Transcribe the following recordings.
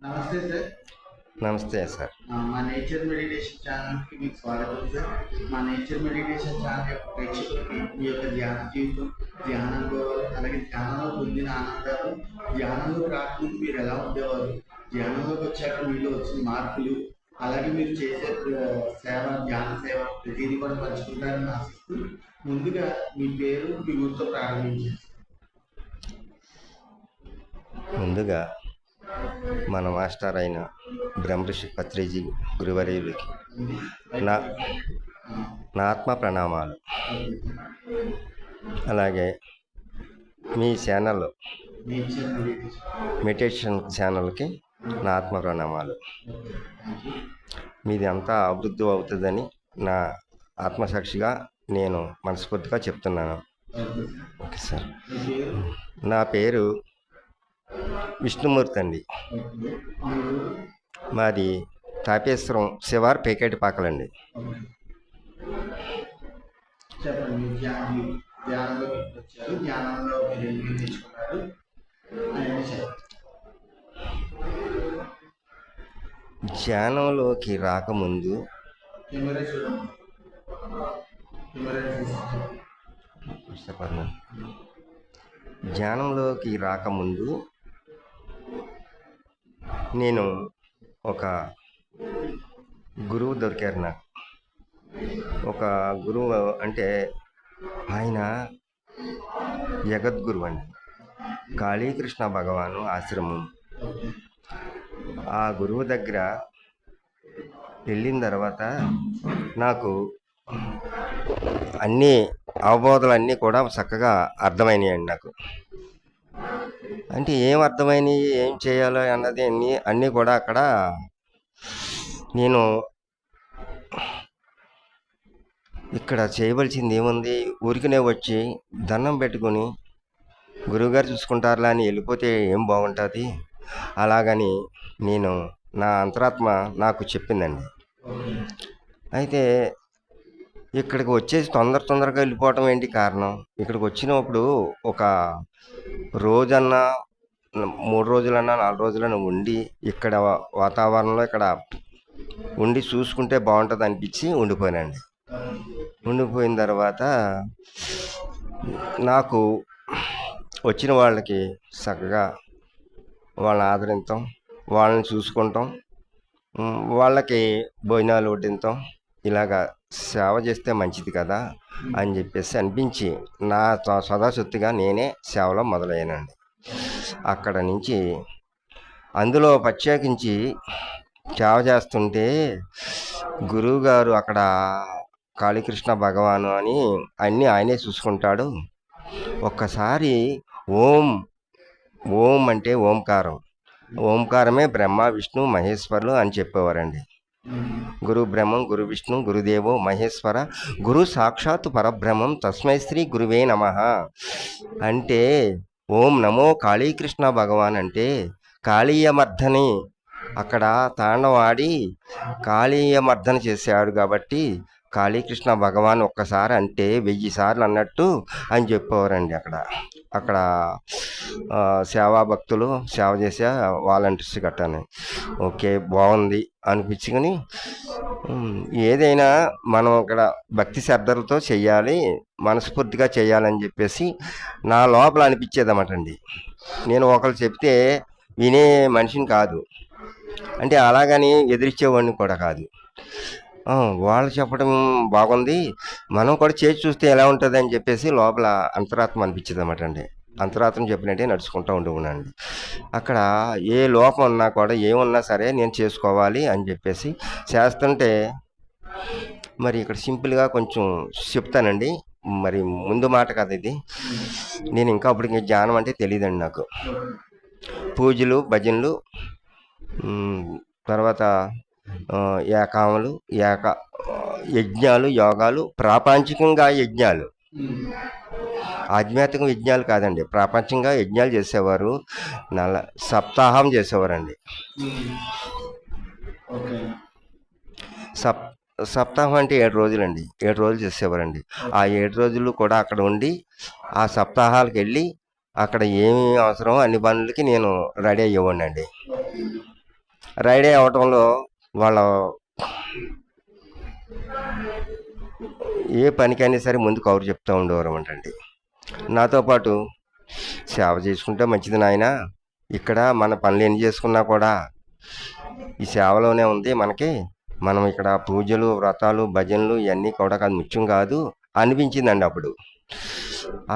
నమస్తే సార్. నమస్తే సార్. మా నేచర్ మెడిటేషన్ ఛానల్కి మీకు స్వాగతం సార్. మా నేచర్ మెడిటేషన్ ఛానల్ యొక్క ప్రేక్షకులకి మీ యొక్క ధ్యాన జీవితం ధ్యానంలో అలాగే ధ్యానంలో పొందిన ఆనందాలు ధ్యానంలో రాకముందు మీరు ఎలా ఉండేవారు ధ్యానంలోకి వచ్చాక మీలో వచ్చిన మార్పులు అలాగే మీరు చేసే సేవ ధ్యాన సేవ ప్రతిదీ కూడా పంచుకుంటారని ఆశిస్తూ ముందుగా మీ పేరు మీ ఊరితో ప్రారంభించారు ముందుగా మన మాస్టర్ అయిన బ్రహ్మర్షి పత్రిజీ గురువర్యులకి నా నా ఆత్మ ప్రణామాలు. అలాగే మీ ఛానల్ మెడిటేషన్ ఛానల్కి నా ఆత్మ ప్రణామాలు. మీది అంతా అభివృద్ధి అవుతుందని నా ఆత్మసాక్షిగా నేను మనస్ఫూర్తిగా చెప్తున్నాను. Okay sir. నా పేరు విష్ణుమూర్తి అండి. మాది తాపేశ్వరం శివార్ పేకేటి పాకలండి చెప్పండి మీరు ధ్యానం ధ్యానంలో వచ్చారు ధ్యానంలో మీరు ఏం నేర్చుకున్నారు అనేది చెప్పండి ధ్యానంలోకి రాకముందు కెమెరా చూడండి కెమెరా చూసి చెప్పండి. ధ్యానంలోకి రాకముందు నేను ఒక గురువు దొరికారు నాకు. ఒక గురువు అంటే ఆయన జగద్గురువు అండి. కాళీకృష్ణ భగవాను ఆశ్రమం. ఆ గురువు దగ్గర వెళ్ళిన తర్వాత నాకు అన్ని అవబోధాలు అన్నీ కూడా చక్కగా అర్థమైనాయండి నాకు. అంటే ఏం అర్థమైనవి ఏం చేయాలో అన్నది అన్నీ అన్నీ కూడా అక్కడ నేను ఇక్కడ చేయవలసింది ఏముంది? ఊరికనే వచ్చి దండం పెట్టుకొని గురువుగారు చూసుకుంటారులా అని వెళ్ళిపోతే ఏం బాగుంటుంది? అలాగని నేను నా అంతరాత్మ నాకు చెప్పిందండి. అయితే ఇక్కడికి వచ్చేసి తొందర తొందరగా వెళ్ళిపోవటం ఏంటి కారణం? ఇక్కడికి వచ్చినప్పుడు ఒక రోజన్నా మూడు రోజులన్నా నాలుగు రోజులన్నా ఉండి ఇక్కడ వా- వాతావరణంలో ఇక్కడ ఉండి చూసుకుంటే బాగుంటుంది అనిపించి ఉండిపోయానండి ఉండిపోయిన తర్వాత నాకు వచ్చిన వాళ్ళకి చక్కగా వాళ్ళని ఆదరించడం వాళ్ళని చూసుకుంటాం వాళ్ళకి భోజనాలు వడ్డించడం ఇలాగా సేవ చేస్తే మంచిది కదా అని చెప్పేసి అనిపించి నా స్వ- సదాశక్తిగా నేనే సేవలో మొదలయ్యానండి. అక్కడ నుంచి అందులో ప్రత్యేకించి సేవ చేస్తుంటే గురువుగారు అక్కడ కాళీకృష్ణ భగవాను అని అన్నీ ఆయనే చూసుకుంటాడు. ఒక్కసారి ఓం ఓం అంటే ఓంకారం. ఓంకారమే బ్రహ్మ విష్ణు మహేశ్వరులు అని చెప్పేవారండి. గురు బ్రహ్మం గురు విష్ణు గురుదేవో మహేశ్వర గురు సాక్షాత్ పరబ్రహ్మం తస్మై శ్రీ గురువే నమ అంటే ఓం నమో కాళీకృష్ణ భగవాన్ అంటే కాళీయమర్ధని. అక్కడ తాండవాడి కాళీయమర్ధన చేశాడు కాబట్టి కాళీకృష్ణ భగవాన్ ఒక్కసారి అంటే వెయ్యి సార్లు అన్నట్టు అని చెప్పేవారండి అక్కడ. అక్కడ సేవా భక్తులు సేవ చేసే వాలంటీర్స్ గట్టాను. ఓకే బాగుంది అనిపించుకొని ఏదైనా మనం ఇక్కడ భక్తి శ్రద్ధలతో చెయ్యాలి మనస్ఫూర్తిగా చేయాలని చెప్పేసి నా లోపల అనిపించేదన్నమాట అండి. నేను ఒకరు చెప్తే వినే మనిషిని కాదు. అంటే అలాగని ఎదిరించేవాడిని కూడా కాదు. వాళ్ళు చెప్పడం బాగుంది. మనం కూడా చేసి చూస్తే ఎలా ఉంటుంది అని చెప్పేసి లోపల అంతరాత్మ అనిపించింది అనమాట అండి. అంతరాత్మ చెప్పినట్టే నడుచుకుంటూ ఉండేవాడినండి అక్కడ ఏ లోపం ఉన్నా కూడా ఏమున్నా సరే నేను చేసుకోవాలి అని చెప్పేసి చేస్తుంటే మరి ఇక్కడ సింపుల్గా కొంచెం చెప్తానండి. మరి ముందు మాట కదా ఇది. నేను ఇంకా అప్పుడు ఇంకా జ్ఞానం అంటే తెలియదండి నాకు. పూజలు భజనలు తర్వాత ఏకాములు ఏక యజ్ఞాలు యోగాలు ప్రాపంచికంగా యజ్ఞాలు. ఆధ్యాత్మిక యజ్ఞాలు కాదండి. ప్రాపంచికంగా యజ్ఞాలు చేసేవారు. నల సప్తాహం చేసేవారండి. సప్ సప్తాహం అంటే ఏడు రోజులండి. ఏడు రోజులు చేసేవారండి. ఆ ఏడు రోజులు కూడా అక్కడ ఉండి ఆ సప్తాహాలకు వెళ్ళి అక్కడ ఏమి అవసరమో అన్ని పనులకి నేను రెడీ అయ్యేవాడిని అండి రెడీ అవటంలో వాళ్ళ ఏ పనికైనా సరే ముందు కౌరు చెప్తూ ఉండేవారు అంటండి నాతో పాటు సేవ చేసుకుంటే మంచిది నాయన. ఇక్కడ మన పనులు ఎన్ని చేసుకున్నా కూడా ఈ సేవలోనే ఉంది మనకి. మనం ఇక్కడ పూజలు వ్రతాలు భజనలు ఇవన్నీ కూడా కాదు ముఖ్యం కాదు అనిపించిందండి అప్పుడు.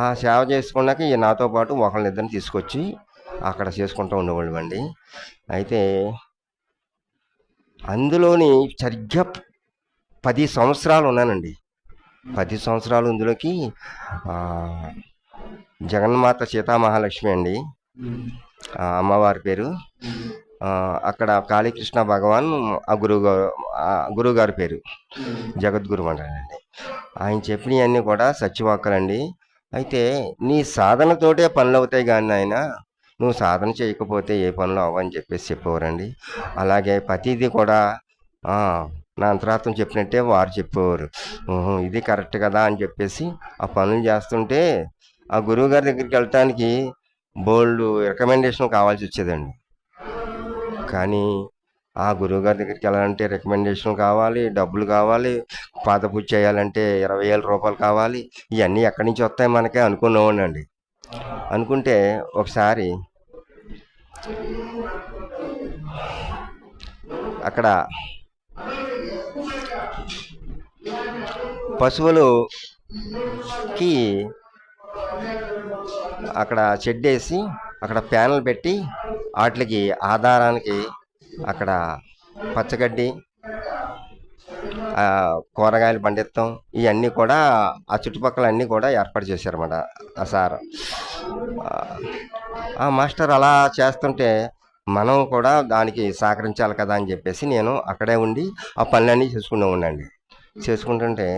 ఆ సేవ చేసుకున్నాక నాతో పాటు ఒకళ్ళిద్దరిని తీసుకొచ్చి అక్కడ చేసుకుంటూ ఉండేవాళ్ళమండి. అయితే అందులోని సరిగ్గా పది సంవత్సరాలు ఉన్నానండి. పది సంవత్సరాలు ఇందులోకి జగన్మాత సీతామహాలక్ష్మి అండి. అమ్మవారి పేరు. అక్కడ కాళీకృష్ణ భగవాన్ ఆ గురువు గురువు గారి పేరు. జగద్గురు అంటారండి ఆయన చెప్పినవన్నీ కూడా సత్యవాక్కలండి. అయితే నీ సాధనతోటే పనులు అవుతాయి కానీ ఆయన నువ్వు సాధన చేయకపోతే ఏ పనులు అవ్వని చెప్పేసి చెప్పేవారండి. అలాగే ప్రతిదీ కూడా నా అంతరాత్మ చెప్పినట్టే వారు చెప్పేవారు. ఇది కరెక్ట్ కదా అని చెప్పేసి ఆ పనులు చేస్తుంటే ఆ గురువు గారి దగ్గరికి వెళ్ళటానికి బోల్డ్ రికమెండేషన్ కావాల్సి వచ్చేదండి. కానీ ఆ గురువుగారి దగ్గరికి వెళ్ళాలంటే రికమెండేషన్ కావాలి డబ్బులు కావాలి పాత పూజ చేయాలంటే ఇరవై వేల రూపాయలు కావాలి ఇవన్నీ ఎక్కడి నుంచి వస్తాయి మనకే అనుకున్నామండి అనుకుంటే ఒకసారి అక్కడ పశువులుకి అక్కడ షెడ్ వేసి అక్కడ ప్యానల్ పెట్టి వాటికి ఆధారానికి అక్కడ పచ్చగడ్డి కూరగాయలు పండిస్తాం ఇవన్నీ కూడా ఆ చుట్టుపక్కల అన్నీ కూడా ఏర్పాటు చేశారన్నమాట ఆ సార్. ఆ, మాస్టర్ అలా చేస్తుంటే మనం కూడా దానికి సహకరించాలి కదా అని చెప్పేసి నేను అక్కడే ఉండి ఆ పనులన్నీ చేసుకుంటూ ఉండండి చేసుకుంటుంటే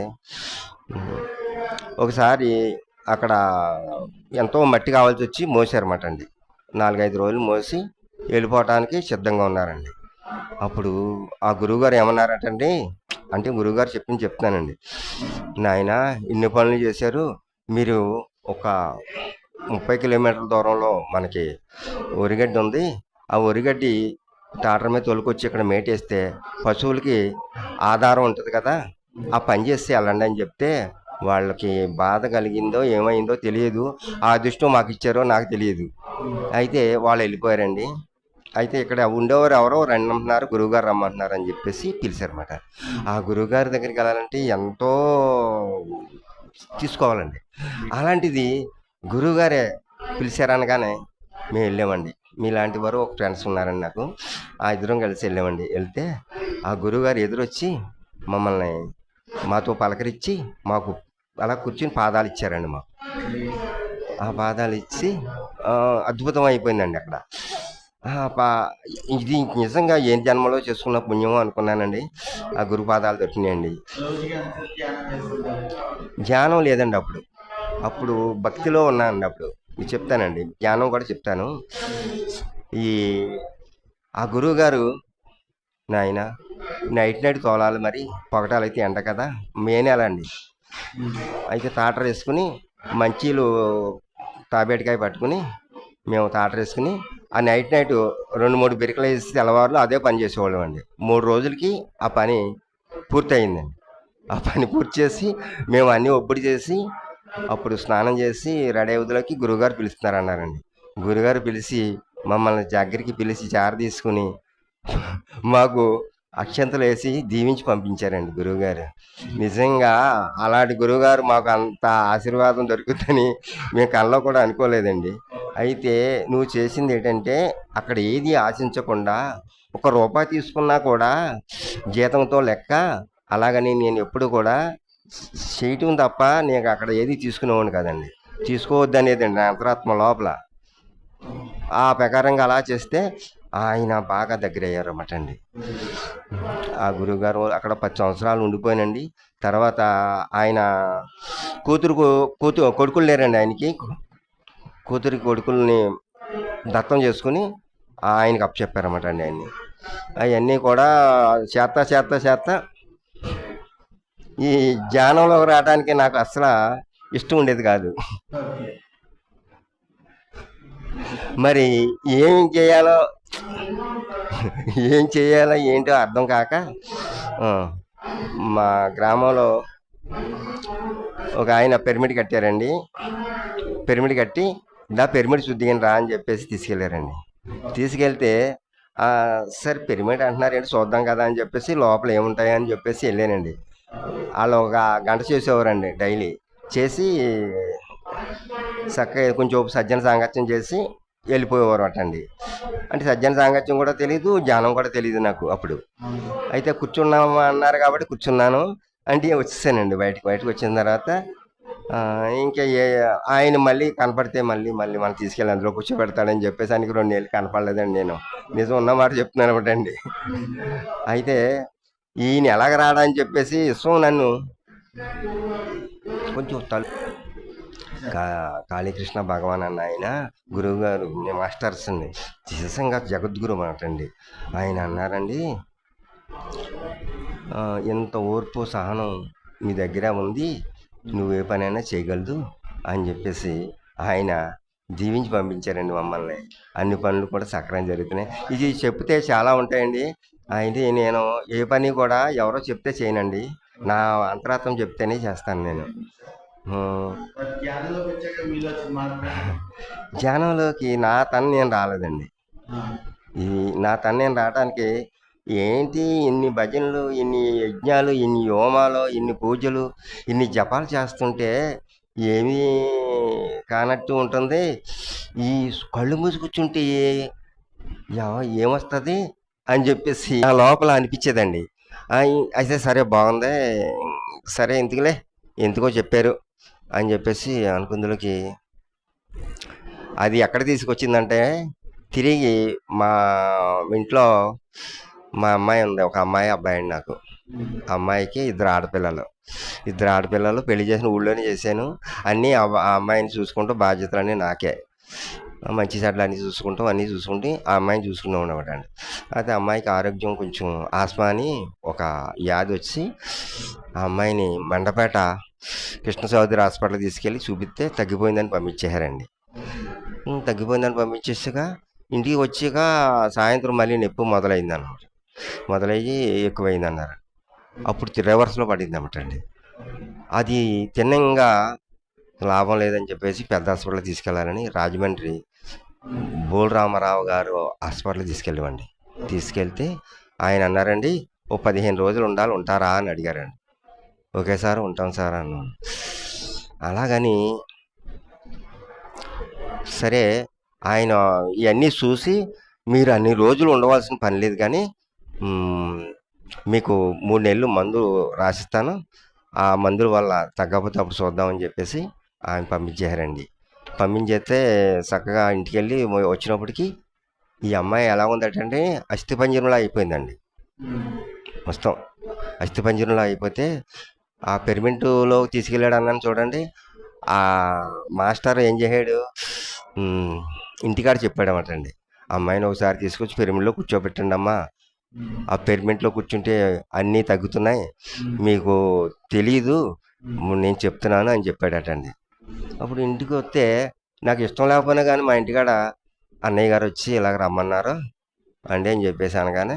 ఒకసారి అక్కడ ఎంతో మట్టి కావాల్సి వచ్చి మోసారన్నమాట అండి నాలుగైదు రోజులు మోసి వెళ్ళిపోవటానికి సిద్ధంగా ఉన్నారండి. అప్పుడు ఆ గురువుగారు ఏమన్నారటండి అంటే గురువుగారు చెప్పింది చెప్తానండి నాయన ఇన్ని పనులు చేశారు. మీరు ఒక ముప్పై కిలోమీటర్ల దూరంలో మనకి ఒరిగడ్డి ఉంది. ఆ ఒరిగడ్డి టాటర్ మీద తొలికొచ్చి ఇక్కడ మేటేస్తే పశువులకి ఆధారం ఉంటుంది కదా. ఆ పని చేస్తే వెళ్ళండి అని చెప్తే వాళ్ళకి బాధ కలిగిందో ఏమైందో తెలియదు. ఆ అదృష్టం మాకు ఇచ్చారో నాకు తెలియదు. అయితే వాళ్ళు వెళ్ళిపోయారండి. అయితే ఇక్కడ ఉండేవారు ఎవరో రమ్మంటున్నారు గురువుగారు రమ్మంటున్నారు అని చెప్పేసి పిలిచారన్నమాట. ఆ గురువుగారి దగ్గరికి వెళ్ళాలంటే ఎంతో తీసుకోవాలండి. అలాంటిది గురువుగారే పిలిచారనగానే మేము వెళ్ళామండి. మీలాంటి వారు ఒక ఫ్రెండ్స్ ఉన్నారండి నాకు ఆ ఇద్దరం కలిసి వెళ్ళామండి. వెళ్తే ఆ గురువుగారు ఎదురొచ్చి మమ్మల్ని మాతో పలకరించి మాకు అలా కూర్చుని పాదాలు ఇచ్చారండి మాకు. ఆ పాదాలు ఇచ్చి అద్భుతం అయిపోయిందండి అక్కడ. పా- ఇది నిజంగా ఏ జన్మలో చేసుకున్న పుణ్యమో అనుకున్నానండి. ఆ గురుపాదాలు దొరికినాయండి. ధ్యానం లేదండి అప్పుడు. అప్పుడు భక్తిలో ఉన్నానండి అప్పుడు. ఇది చెప్తానండి. ధ్యానం కూడా చెప్తాను. ఈ ఆ గురువు గారు నాయన నైట్ నైట్ తోలాలి మరి పొగటాలైతే ఎండ కదా మే నెల అండి. అయితే తాటర వేసుకుని మంచీలు తాబేటికాయ పట్టుకుని మేము తాటర వేసుకుని ఆ నైట్ నైట్ రెండు మూడు బిరికలు వేసి తెల్లవారులు అదే పని చేసేవాళ్ళం అండి. మూడు రోజులకి ఆ పని పూర్తయిందండి. ఆ పని పూర్తి చేసి మేము అన్నీ ఒప్పుడు చేసి అప్పుడు స్నానం చేసి రెడీ అవుతులకి గురుగారు పిలుస్తున్నారు అన్నారండి గురుగారు పిలిచి మమ్మల్ని దగ్గరికి పిలిచి జార తీసుకుని మాకు అక్షంతలు వేసి దీవించి పంపించారండి గురువుగారు. నిజంగా అలాంటి గురువుగారు మాకు అంత ఆశీర్వాదం దొరుకుతుందని మేము కళ్ళలో కూడా అనుకోలేదండి. అయితే నువ్వు చేసింది ఏంటంటే అక్కడ ఏది ఆశించకుండా ఒక రూపాయి తీసుకున్నా కూడా జీతంతో లెక్క అలాగని నేను ఎప్పుడు కూడా చేయటం తప్ప నేను అక్కడ ఏది తీసుకునేవాడిని కదండి. తీసుకోవద్దు అనేదండి నా అంతరాత్మ లోపల. ఆ ప్రకారంగా అలా చేస్తే ఆయన బాగా దగ్గర అయ్యారన్నమాట అండి. ఆ గురువుగారు అక్కడ పది సంవత్సరాలు ఉండిపోయానండి. తర్వాత ఆయన కూతురుకు కూతురు కొడుకులు లేరండి ఆయనకి. కూతురి కొడుకుల్ని దత్తం చేసుకుని ఆయనకి అప్పచెప్పారన్నమాట అండి ఆయన్ని. అవన్నీ కూడా చేత చేత చేత ఈ ధ్యానంలోకి రావడానికి నాకు అసలు ఇష్టం ఉండేది కాదు. మరి ఏం చేయాలో ఏం చేయాలో ఏంటో అర్థం కాక మా గ్రామంలో ఒక ఆయన పిరమిడ్ కట్టారండి. పిరమిడ్ కట్టి దా పిరమిడ్ శుద్ధిగా రా అని చెప్పేసి తీసుకెళ్ళారండి. తీసుకెళ్తే సరే పిరమిడ్ అంటున్నారు ఏంటి చూద్దాం కదా అని చెప్పేసి లోపల ఏముంటాయి అని చెప్పేసి వెళ్ళానండి. వాళ్ళు ఒక గంట చేసేవారండి డైలీ. చేసి చక్కగా కొంచెం సజ్జన సాంగత్యం చేసి వెళ్ళిపోయేవారు అటండి అంటే సజ్జన సాంగత్యం కూడా తెలియదు జ్ఞానం కూడా తెలియదు నాకు అప్పుడు. అయితే కూర్చున్నాము అన్నారు కాబట్టి కూర్చున్నాను అంటే వచ్చేసానండి బయటకు. బయటకు వచ్చిన తర్వాత ఇంకా ఏ ఆయన మళ్ళీ కనపడితే మళ్ళీ మళ్ళీ మనం తీసుకెళ్ళి అందులో కూర్చోబెడతాడని చెప్పేసి ఆయనకి రెండు ఏళ్ళు కనపడలేదండి నేను. నిజం ఉన్న మాట చెప్తున్నాను అనమాట అండి అయితే ఈయన ఎలాగ రాడా అని చెప్పేసి ఇష్టం నన్ను కొంచెం తలు కాళీకృష్ణ భగవాన్ అన్న ఆయన గురువు గారు మాస్టర్స్ అండి నిజంగా జగద్గురు అండి ఆయన అన్నారండి ఇంత ఓర్పు సహనం మీ దగ్గర ఉంది. నువ్వు ఏ పనైనా చేయగలదు అని చెప్పేసి ఆయన దీవించి పంపించారండి మమ్మల్ని. అన్ని పనులు కూడా సక్రమంగా జరుగుతున్నాయి. ఇది చెప్తే చాలా ఉంటాయండి. అయితే నేను ఏ పని కూడా ఎవరో చెప్తే చేయనండి. నా అంతరాత్మ చెప్తేనే చేస్తాను నేను. ధ్యానంలోకి నా తను నేను రాలేదండి. ఈ నా తను నేను రావడానికి ఏంటి ఇన్ని భజనలు ఇన్ని యజ్ఞాలు ఇన్ని హోమాలు ఇన్ని పూజలు ఇన్ని జపాలు చేస్తుంటే ఏమీ కానట్టు ఉంటుంది. ఈ కళ్ళు మూసి కూర్చుంటే ఏమొస్తుంది అని చెప్పేసి ఆ లోపల అనిపించేదండి. అయితే సరే బాగుంది. సరే ఎందుకులే ఎందుకో చెప్పారు అని చెప్పేసి అనుకుందులోకి అది ఎక్కడ తీసుకొచ్చిందంటే తిరిగి మా ఇంట్లో మా అమ్మాయి ఉంది. ఒక అమ్మాయి అబ్బాయి అండి నాకు. అమ్మాయికి ఇద్దరు ఆడపిల్లలు. ఇద్దరు ఆడపిల్లలు పెళ్ళి చేసిన ఊళ్ళోనే చేశాను. అన్నీ ఆ అమ్మాయిని చూసుకుంటూ బాధ్యతలన్నీ నాకే. మంచి చెడ్డలు అన్నీ చూసుకుంటూ అన్నీ చూసుకుంటూ ఆ అమ్మాయిని చూసుకునే ఉండమాట అండి అయితే అమ్మాయికి ఆరోగ్యం కొంచెం ఆస్మా అని ఒక వ్యాధి వచ్చి ఆ అమ్మాయిని మండపేట కృష్ణ చౌదరి హాస్పిటల్ తీసుకెళ్ళి చూపిస్తే తగ్గిపోయిందని పంపించేశారండి. తగ్గిపోయిందని పంపించేసాక ఇంటికి వచ్చాక సాయంత్రం మళ్ళీ నొప్పి మొదలైంది అన్నమాట మొదలయ్యి ఎక్కువైంది అన్నారు అప్పుడు రివర్స్లో పడింది అన్నమాట అండి అది తిన్నంగా లాభం లేదని చెప్పేసి పెద్ద హాస్పిటల్ తీసుకెళ్ళాలని రాజమండ్రి బోలరామారావు గారు హాస్పిటల్ తీసుకెళ్ళమండి. తీసుకెళ్తే ఆయన అన్నారండి ఓ పదిహేను రోజులు ఉండాలి ఉంటారా? అని అడిగారండి. ఓకే సార్ ఉంటాం సార్ అన్నాను. అలాగని సరే ఆయన ఇవన్నీ చూసి మీరు అన్ని రోజులు ఉండవలసిన పని లేదు కానీ మీకు మూడు నెలలు మందు రాసిస్తాను. ఆ మందుల వల్ల తగ్గకపోతే అప్పుడు చూద్దామని చెప్పేసి ఆయన పంపించేశారండి. పంపించేస్తే చక్కగా ఇంటికి వెళ్ళి వచ్చినప్పటికి ఈ అమ్మాయి ఎలా ఉందటంటే అస్థిపంజరంలో అయిపోయిందండి. మొత్తం అస్థిపంజరంలో అయిపోతే ఆ పెరిమెంటులో తీసుకెళ్ళాడు అన్నాను చూడండి. ఆ మాస్టర్ ఏం చేశాడు? ఇంటికాడ చెప్పాడన్నమాట అండి. అమ్మాయిని ఒకసారి తీసుకొచ్చి పెరిమిడిలో కూర్చోబెట్టండి అమ్మా ఆ పిరమిడ్లో కూర్చుంటే అన్నీ తగ్గుతున్నాయి. మీకు తెలీదు. నేను చెప్తున్నాను అని చెప్పాడటండి. అప్పుడు ఇంటికి వస్తే నాకు ఇష్టం లేకపోయినా కానీ మా ఇంటికాడ అన్నయ్య గారు వచ్చి ఇలాగ రమ్మన్నారు. అండి అని చెప్పేసి అనగానే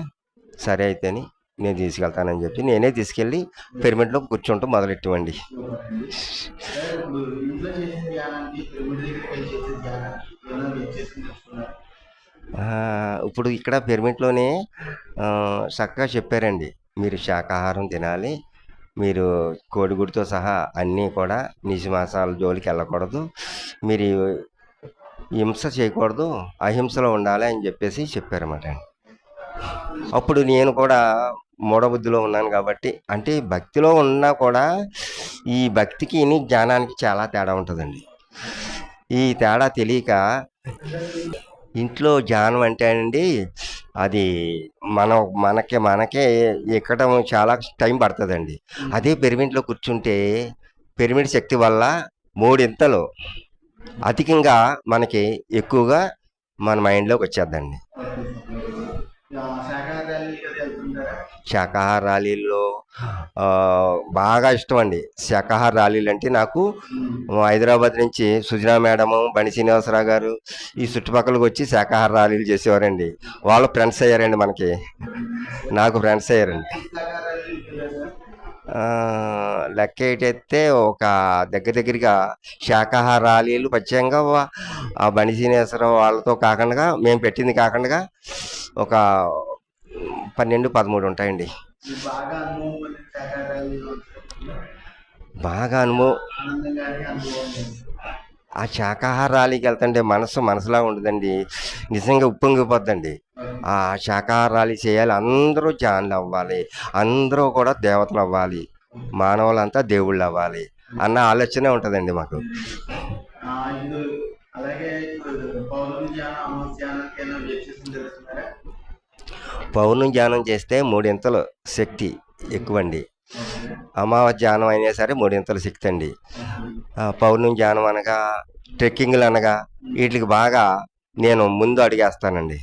సరే అయితేని నేను తీసుకెళ్తానని చెప్పి నేనే తీసుకెళ్ళి పిరమిడ్లో కూర్చుంటూ మొదలెట్టివండి ఇప్పుడు ఇక్కడ పిరమిడ్లోనే చక్కగా చెప్పారండి. మీరు శాకాహారం తినాలి మీరు కోడిగుడితో సహా అన్నీ కూడా నిజమాసాల జోలికి వెళ్ళకూడదు మీరు హింస చేయకూడదు అహింసలో ఉండాలి అని చెప్పేసి చెప్పారన్నమాట అప్పుడు నేను కూడా మూఢబుద్ధిలో ఉన్నాను కాబట్టి అంటే భక్తిలో ఉన్నా కూడా ఈ భక్తికి జ్ఞానానికి చాలా తేడా ఉంటుందండి. ఈ తేడా తెలియక ఇంట్లో ధ్యానం అంటే అండి అది మనం మనకి మనకే ఎక్కడం చాలా టైం పడుతుందండి. అదే పిరమిడ్లో కూర్చుంటే పిరమిడ్ శక్తి వల్ల మూడింతలు అధికంగా మనకి ఎక్కువగా మన మైండ్లోకి వచ్చేద్దండి ఆ, శాఖాహార ర్యాలీకి అది వెళ్తుంటారా శాకాహార ర్యాలీల్లో బాగా ఇష్టం అండి శాకాహార ర్యాలీలు అంటే నాకు. హైదరాబాద్ నుంచి సుజనా మేడము బండి శ్రీనివాసరావు గారు ఈ చుట్టుపక్కలకు వచ్చి శాకాహార ర్యాలీలు చేసేవారండి. వాళ్ళు ఫ్రెండ్స్ అయ్యారండి మనకి. నాకు ఫ్రెండ్స్ అయ్యారండి. లెక్క ఏంటైతే ఒక దగ్గర దగ్గరగా శాకాహార ర్యాలీలు ప్రత్యేకంగా ఆ బండి శ్రీనివాసరావు వాళ్ళతో కాకుండా మేము పెట్టింది కాకుండా ఒక పన్నెండు పదమూడు ఉంటాయండి. బాగా అనుభవం. ఆ శాకాహార ర్యాలీకి వెళ్తుంటే మనసు మనసులా ఉండదండి నిజంగా ఉప్పొంగిపోద్దండి ఆ శాకాహార ర్యాలీ చేయాలి. అందరూ జాన్లు అవ్వాలి. అందరూ కూడా దేవతలు అవ్వాలి. మానవులంతా దేవుళ్ళు అవ్వాలి అన్న ఆలోచనే ఉంటుందండి మాకు. అలాగే పౌర్ణం ధ్యానం చేస్తే మూడింతలు శక్తి ఎక్కువండి. అమావాస్య ధ్యానం అయినా సరే మూడింతలు శక్తి అండి. పౌర్ణం ధ్యానం అనగా ట్రెక్కింగ్లు అనగా వీటికి బాగా నేను ముందు అడిగేస్తానండి.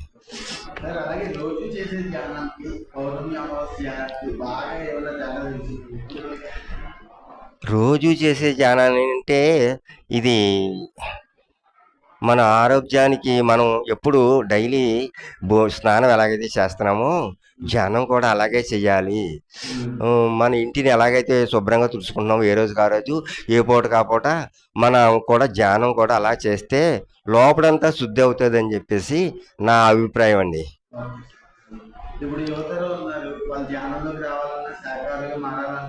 రోజు చేసే ధ్యానాన్ని అంటే ఇది మన ఆరోగ్యానికి మనం ఎప్పుడు డైలీ బో స్నానం ఎలాగైతే చేస్తున్నామో ధ్యానం కూడా అలాగే చేయాలి. మన ఇంటిని ఎలాగైతే శుభ్రంగా తుడుచుకుంటున్నామో ఏ రోజుకి ఆ రోజు ఏ పూట కా పూట మనం కూడా ధ్యానం కూడా అలా చేస్తే లోపలంతా శుద్ధి అవుతుంది అని చెప్పేసి నా అభిప్రాయం అండి. ఇప్పుడు యువతలో ఉన్నారు. వాళ్ళు ధ్యానంలోకి రావాలన్నా శాఖాహారంగా మారాలన్నా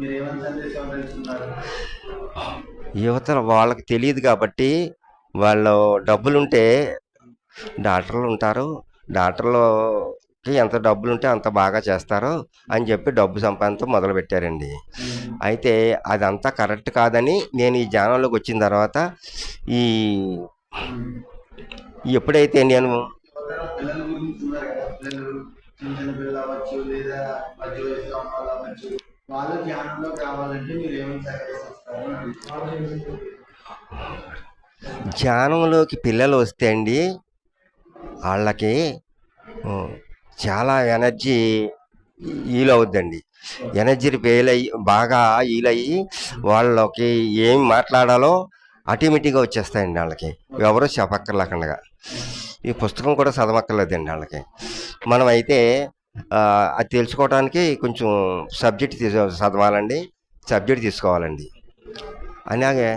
మీరు ఏమైనా సందేశం తెలుస్తున్నారు యువత వాళ్ళకి తెలియదు కాబట్టి వాళ్ళు డబ్బులుంటే డాక్టర్లు ఉంటారు డాక్టర్లకి ఎంత డబ్బులు ఉంటే అంత బాగా చేస్తారు అని చెప్పి డబ్బు సంపాదనతో మొదలు పెట్టారండి అయితే అదంతా కరెక్ట్ కాదని నేను ఈ ధ్యానంలోకి వచ్చిన తర్వాత ఈ ఎప్పుడైతే నేను వాళ్ళు మీరు ఏమైనా సహకరిస్తారు ధ్యానంలోకి పిల్లలు వస్తే అండి వాళ్ళకి చాలా ఎనర్జీ హీల్ అవుద్దండి ఎనర్జీ ఫెయిల్ అయ్యి బాగా హీల్ అయ్యి వాళ్ళకి ఏం మాట్లాడాలో ఆటోమేటిక్గా వచ్చేస్తాయండి వాళ్ళకి. ఎవరు చెప్పక్కర్లేకుండా. ఈ పుస్తకం కూడా చదవక్కర్లేదండి వాళ్ళకి. మనం అయితే అది తెలుసుకోవడానికి కొంచెం సబ్జెక్ట్ తీసు చదవాలండి సబ్జెక్ట్ తీసుకోవాలండి. అలాగే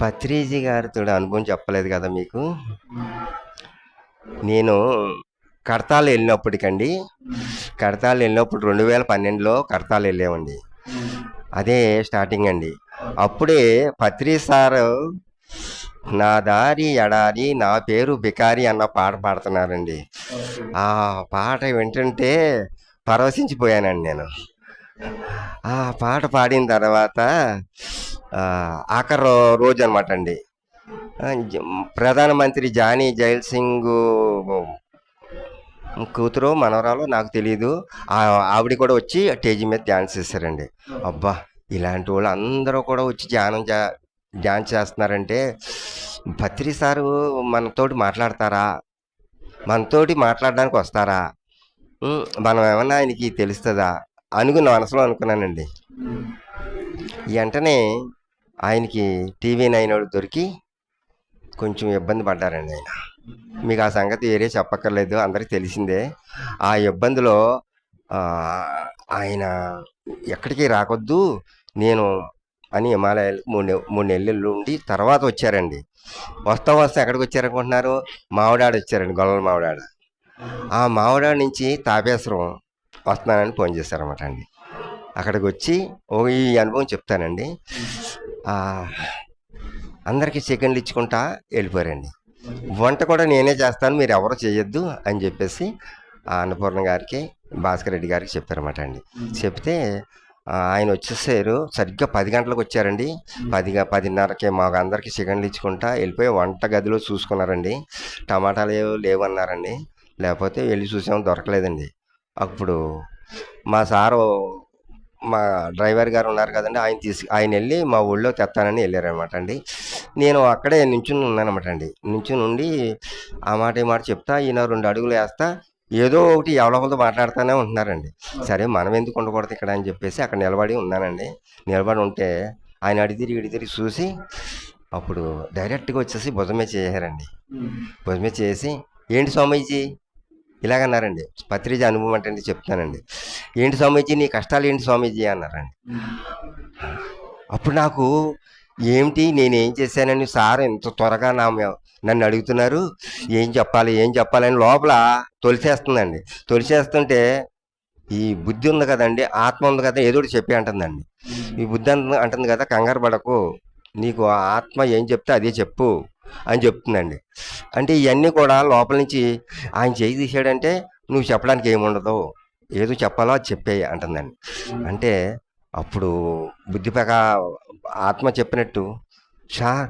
పత్రిజీ గారితో అనుభవం చెప్పలేదు కదా మీకు నేను కడతాలు వెళ్ళినప్పటికండి కడతాలు వెళ్ళినప్పుడు రెండు వేల పన్నెండులో కడతాలు వెళ్ళామండి అదే స్టార్టింగ్ అండి అప్పుడే పత్రి సారు నా దారి ఎడారి నా పేరు బికారి అన్న పాట పాడుతున్నారండి ఆ పాట వింటుంటే పరవశించిపోయానండి నేను ఆ పాట పాడిన తర్వాత ఆఖరు రోజు అనమాట అండి. ప్రధానమంత్రి జానీ జైల్ సింగ్ కూతురు మనవరాలు నాకు తెలియదు ఆవిడ కూడా వచ్చి స్టేజ్ మీద డ్యాన్స్ చేశారండి. అబ్బా ఇలాంటి వాళ్ళు అందరూ కూడా వచ్చి ధ్యానం చే డ్యాన్స్ చేస్తున్నారంటే భత్రి సారు మనతోటి మాట్లాడతారా? మనతోటి మాట్లాడడానికి వస్తారా? మనం ఏమన్నా ఆయనకి తెలుస్తుందా? అనుకున్న మనసులో అనుకున్నానండి. వెంటనే ఆయనకి టీవీ నైన్ వాడు దొరికి కొంచెం ఇబ్బంది పడ్డారండి ఆయన. మీకు ఆ సంగతి వేరే చెప్పక్కర్లేదు అందరికీ తెలిసిందే. ఆ ఇబ్బందిలో ఆయన ఎక్కడికి రాకొద్దు నేను అని హిమాలయాలకు మూడు నె- మూడు నెలలు ఉండి తర్వాత వచ్చారండి. వస్తా వస్తా ఎక్కడికి వచ్చారనుకుంటున్నారు? మావిడాడు వచ్చారండి గొల్లల మావిడాడ. ఆ మావిడాడ నుంచి తాపేశ్వరం వస్తున్నానని ఫోన్ చేశారన్నమాట అండి. అక్కడికి వచ్చి ఓ ఈ అనుభవం చెప్తానండి. అందరికీ చికెన్లు ఇచ్చుకుంటా వెళ్ళిపోయారండి. వంట కూడా నేనే చేస్తాను మీరు ఎవరు చేయొద్దు అని చెప్పేసి ఆ అన్నపూర్ణ గారికి భాస్కర్ రెడ్డి గారికి చెప్పారన్నమాట అండి. చెప్తే ఆయన వచ్చేసారు. సరిగ్గా పది గంటలకు వచ్చారండి. పదిగా పదిన్నరకి మాకు అందరికి చికెన్లు ఇచ్చుకుంటా వెళ్ళిపోయి వంట గదిలో చూసుకున్నారండి. టమాటాలు ఏవో లేవన్నారండి. లేకపోతే వెళ్ళి చూసాము దొరకలేదండి. అప్పుడు మా సారు మా డ్రైవర్ గారు ఉన్నారు కదండి ఆయన తీసు ఆయన వెళ్ళి మా ఊళ్ళో తెస్తానని వెళ్ళారనమాట అండి. నేను అక్కడే నించుని ఉన్నానమాట అండి. నించుని ఉండి ఆ మాట ఈ మాట చెప్తా ఈయన రెండు అడుగులు వేస్తా ఏదో ఒకటి ఎవరితో మాట్లాడుతూనే ఉంటున్నారండి. సరే మనం ఎందుకు ఉండకూడదు ఇక్కడ అని చెప్పేసి అక్కడ నిలబడి ఉన్నానండి. నిలబడి ఉంటే ఆయన అడి తిరిగి ఇడి తిరిగి చూసి అప్పుడు డైరెక్ట్గా వచ్చేసి భుజమే చేశారండి. భుజమే చేసి ఏంటి స్వామీజీ ఇలాగన్నారండి. పత్రిజ అనుభవం అంటే చెప్తానండి ఏంటి స్వామీజీ నీ కష్టాలు ఏంటి స్వామీజీ అన్నారండి. అప్పుడు నాకు ఏమిటి నేనేం చేశానని సార్ ఇంత త్వరగా నా నన్ను అడుగుతున్నారు. ఏం చెప్పాలి ఏం చెప్పాలని లోపల తొలిసేస్తుందండి. తొలిసేస్తుంటే ఈ బుద్ధి ఉంది కదండి ఆత్మ ఉంది కదా ఏదో ఒకటి చెప్పి అంటుందండి. ఈ బుద్ధి అంటుంది కదా కంగారు పడకు. నీకు ఆ ఆత్మ ఏం చెప్తే అదే చెప్పు అని చెప్తుందండి. అంటే ఇవన్నీ కూడా లోపల నుంచి ఆయన చేయి తీసాడంటే నువ్వు చెప్పడానికి ఏముండదు. ఏదో చెప్పాలో అది చెప్పేయి అంటుందండి. అంటే అప్పుడు బుద్ధి ఆత్మ చెప్పినట్టు సార్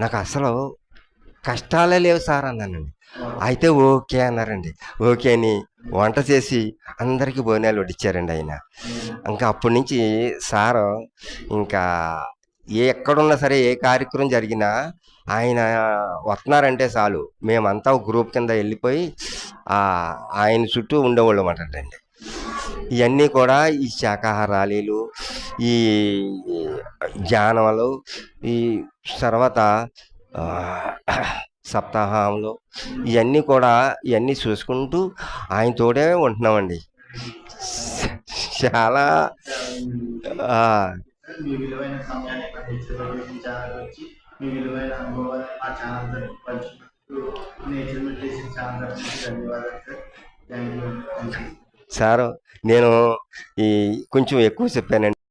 నాకు అసలు కష్టాలే లేవు సార్ అన్నానండి. అయితే ఓకే అన్నారండి. ఓకే అని వంట చేసి అందరికీ భోజనాలు వడ్డించారండి ఆయన. ఇంకా అప్పటి నుంచి సార్ ఇంకా ఏ ఎక్కడున్నా సరే ఏ కార్యక్రమం జరిగినా ఆయన వస్తున్నారంటే చాలు. మేమంతా ఒక గ్రూప్ కింద వెళ్ళిపోయి ఆయన చుట్టూ ఉండేవాళ్ళం అండి. ఇవన్నీ కూడా ఈ శాకాహార ర్యాలీలు ఈ జానవలు ఈ తర్వాత సప్తాహంలో ఇవన్నీ కూడా ఇవన్నీ చూసుకుంటూ ఆయన తోడే ఉంటున్నామండి చాలా మీ విలువైన సమయాన్ని మా నేచర్ ఛానల్ వచ్చి మీ విలువైన అనుభవాన్ని మా ఛానల్ తరఫు పంచుకుంటూ నేచర్ మెడిటేషన్ ఛానల్ తరఫు ధన్యవాదాలు. సార్ థ్యాంక్ యూ సార్ నేను ఈ కొంచెం ఎక్కువ చెప్పానండి.